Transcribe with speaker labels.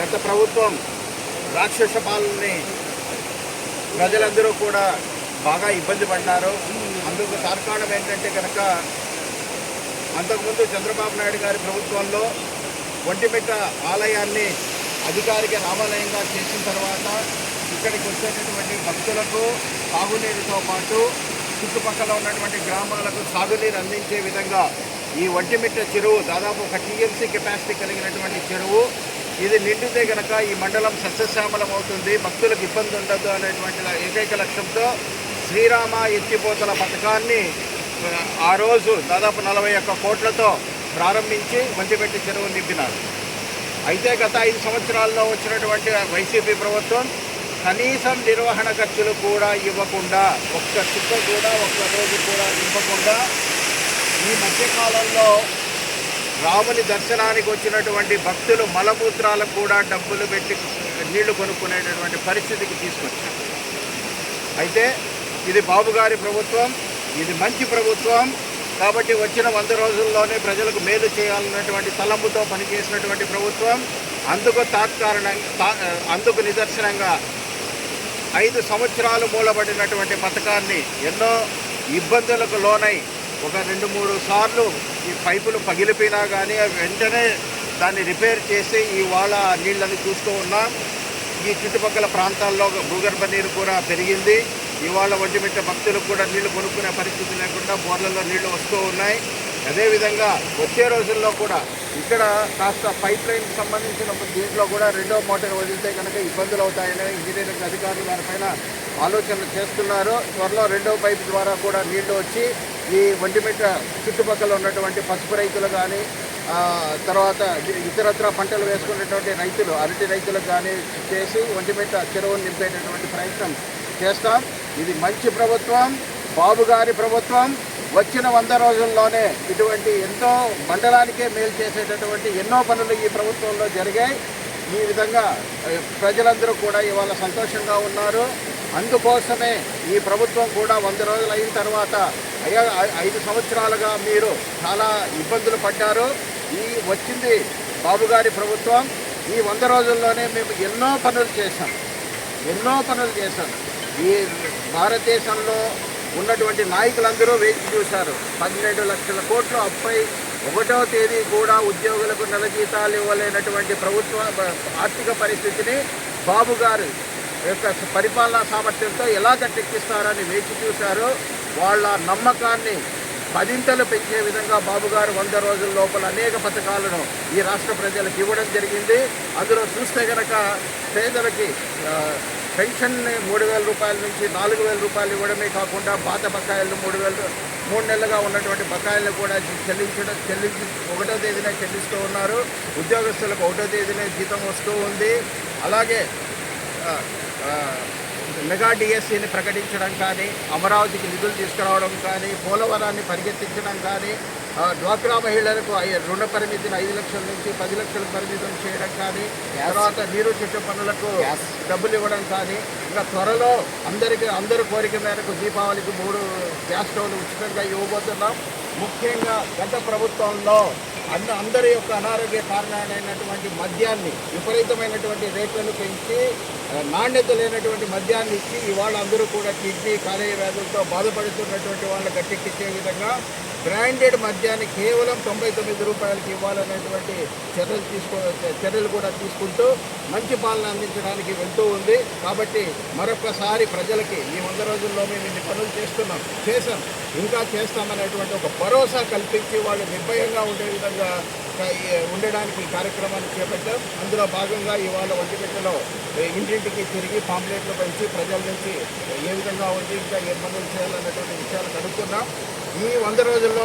Speaker 1: గత ప్రభుత్వం రాక్షస పాలనని ప్రజలందరూ కూడా బాగా ఇబ్బంది పడ్డారు. అందుకు తార్కాణం ఏంటంటే కనుక అంతకుముందు చంద్రబాబు నాయుడు గారి ప్రభుత్వంలో ఒంటిమిట్ట ఆలయాన్ని అధికారిక రామాలయంగా చేసిన తర్వాత ఇక్కడికి వచ్చేటటువంటి భక్తులకు సాగునీరుతో పాటు చుట్టుపక్కల ఉన్నటువంటి గ్రామాలకు సాగునీరు అందించే విధంగా ఈ ఒంటిమిట్ట చెరువు దాదాపు ఒక టీఎంసీ కెపాసిటీ కలిగినటువంటి చెరువు. ఇది నిండితే గనక ఈ మండలం సస్యశ్యామలం అవుతుంది భక్తులకు ఇబ్బంది ఉండదు అనేటువంటి ఏకైక లక్ష్యంతో శ్రీరామ ఎత్తిపోతల పథకాన్ని ఆ రోజు దాదాపు నలభై ఒక్క కోట్లతో ప్రారంభించి మంచిపెట్టి చెరువు నింపినారు. అయితే గత ఐదు సంవత్సరాల్లో వచ్చినటువంటి వైసీపీ ప్రభుత్వం కనీసం నిర్వహణ ఖర్చులు కూడా ఇవ్వకుండా ఒక్క చుక్క కూడా ఒక్క రోజు కూడా ఇవ్వకుండా ఈ మధ్యకాలంలో రాముని దర్శనానికి వచ్చినటువంటి భక్తులు మలమూత్రాలకు కూడా డబ్బులు పెట్టి నీళ్ళు కొనుక్కునేటటువంటి పరిస్థితికి తీసుకొచ్చారు. అయితే ఇది బాబు గారి ప్రభుత్వం ఇది మంచి ప్రభుత్వం. కాబట్టి వచ్చిన వంద రోజుల్లోనే ప్రజలకు మేలు చేయాలన్నటువంటి తలంపుతో పనిచేసినటువంటి ప్రభుత్వం. అందుకు తాత్కారణంగా అందుకు నిదర్శనంగా ఐదు సంవత్సరాలు మూలబడినటువంటి పథకాన్ని ఎన్నో ఇబ్బందులకు లోనై ఒక రెండు మూడు సార్లు ఈ పైపులు పగిలిపోయినా కానీ వెంటనే దాన్ని రిపేర్ చేసి ఇవాళ నీళ్ళని చూస్తూ ఉన్నాం. ఈ చుట్టుపక్కల ప్రాంతాల్లో భూగర్భ నీరు కూడా పెరిగింది. ఇవాళ ఒంటిమిట్ట భక్తులకు కూడా నీళ్ళు కొనుక్కునే పరిస్థితి లేకుండా బోర్లలో నీళ్ళు వస్తూ ఉన్నాయి. అదేవిధంగా వచ్చే రోజుల్లో కూడా ఇక్కడ కాస్త పైప్ లైన్కి సంబంధించిన దీంట్లో కూడా రెండో మోటార్ వదిలితే కనుక ఇబ్బందులు అవుతాయని ఇంజనీరింగ్ అధికారులు దానిపైన ఆలోచనలు చేస్తున్నారు. త్వరలో రెండో పైప్ ద్వారా కూడా నీళ్ళు వచ్చి ఈ ఒంటిమిట్ట చుట్టుపక్కల ఉన్నటువంటి పసుపు రైతులు కానీ తర్వాత ఇతరత్ర పంటలు వేసుకునేటువంటి రైతులు అరటి రైతులకు కానీ చేసి ఒంటిమిట్ట చెరువును నింపేటటువంటి ప్రయత్నం చేస్తాం. ఇది మంచి ప్రభుత్వం బాబు గారి ప్రభుత్వం. వచ్చిన వంద రోజుల్లోనే ఇటువంటి ఎంతో మండలానికే మేలు చేసేటటువంటి ఎన్నో పనులు ఈ ప్రభుత్వంలో జరిగాయి. ఈ విధంగా ప్రజలందరూ కూడా ఇవాళ సంతోషంగా ఉన్నారు. అందుకోసమే ఈ ప్రభుత్వం కూడా వంద రోజులు అయిన తర్వాత అయ్యా ఐ- ఐదు సంవత్సరాలుగా మీరు చాలా ఇబ్బందులు పడ్డారు. ఈ వచ్చింది బాబు గారి ప్రభుత్వం. ఈ వంద రోజుల్లోనే మేము ఎన్నో పనులు చేశాం. ఎన్నో పనులు చేశాం. ఈ భారతదేశంలో ఉన్నటువంటి నాయకులందరూ వేచి చూశారు. పన్నెండు లక్షల కోట్లు అప్పై ఒకటో తేదీ కూడా ఉద్యోగులకు నెల జీతాలు ఇవ్వలేనటువంటి ప్రభుత్వ ఆర్థిక పరిస్థితిని బాబు గారు యొక్క పరిపాలనా సామర్థ్యంతో ఎలా గట్టెక్కిస్తారని వేచి చూశారు. వాళ్ళ నమ్మకాన్ని పదింతలు పెంచే విధంగా బాబు గారు వంద రోజుల లోపల అనేక పథకాలను ఈ రాష్ట్ర ప్రజలకు ఇవ్వడం జరిగింది. అందులో చూస్తే కనుక పేదలకి పెన్షన్ పెన్షన్ని మూడు వేల రూపాయల నుంచి నాలుగు వేల రూపాయలు ఇవ్వడమే కాకుండా పాత బకాయిలు మూడు వేలు మూడు నెలలుగా ఉన్నటువంటి బకాయిలను కూడా చెల్లించడం చెల్లించి ఒకటో తేదీనే చెల్లిస్తూ ఉన్నారు. ఉద్యోగస్తులకు ఒకటో తేదీనే జీతం వస్తూ ఉంది. అలాగే మెగా డిఎస్సిని ప్రకటించడం కానీ అమరావతికి నిధులు తీసుకురావడం కానీ పోలవరాన్ని పరిగెత్తించడం కానీ డ్వాక్రా మహిళలకు రుణ పరిమితిని ఐదు లక్షల నుంచి పది లక్షలకు పరిమితం చేయడం కానీ తర్వాత నీరు చెట్టు పనులకు డబ్బులు ఇవ్వడం కానీ ఇంకా త్వరలో అందరికీ అందరి కోరిక మేరకు దీపావళికి మూడు గ్యాస్ స్టవ్లు ఉచితంగా ఇవ్వబోతున్నాం. ముఖ్యంగా గత ప్రభుత్వంలో అంద అందరి యొక్క అనారోగ్య కారణాలైనటువంటి మద్యాన్ని విపరీతమైనటువంటి రేట్లను పెంచి నాణ్యత లేనటువంటి మద్యాన్ని ఇచ్చి ఇవాళ అందరూ కూడా కిడ్నీ కాలేయ వ్యాధులతో బాధపడుతున్నటువంటి వాళ్ళని గట్టెక్కిచ్చే విధంగా బ్రాండెడ్ మద్యాన్ని కేవలం తొంభై తొమ్మిది రూపాయలకి ఇవ్వాలనేటువంటి చర్యలు తీసుకో చర్యలు కూడా తీసుకుంటూ మంచి పాలన అందించడానికి వెళ్తూ ఉంది. కాబట్టి మరొకసారి ప్రజలకి ఈ వంద రోజుల్లో మేము ఇన్ని పనులు చేస్తున్నాం చేశాం ఇంకా చేస్తామనేటువంటి ఒక భరోసా కల్పించి వాళ్ళు నిర్భయంగా ఉండే విధంగా ఉండడానికి ఈ కార్యక్రమాన్ని చేపట్టాం. అందులో భాగంగా ఇవాళ ఒంటిగంటలో ఇంటింటికి తిరిగి పాంప్లెట్లు పెంచి ప్రజల నుంచి ఏ విధంగా ఉంది ఇంకా ఏ పనులు చేయాలన్నటువంటి విషయాలు కనుక్కున్నాం. ఈ వంద రోజుల్లో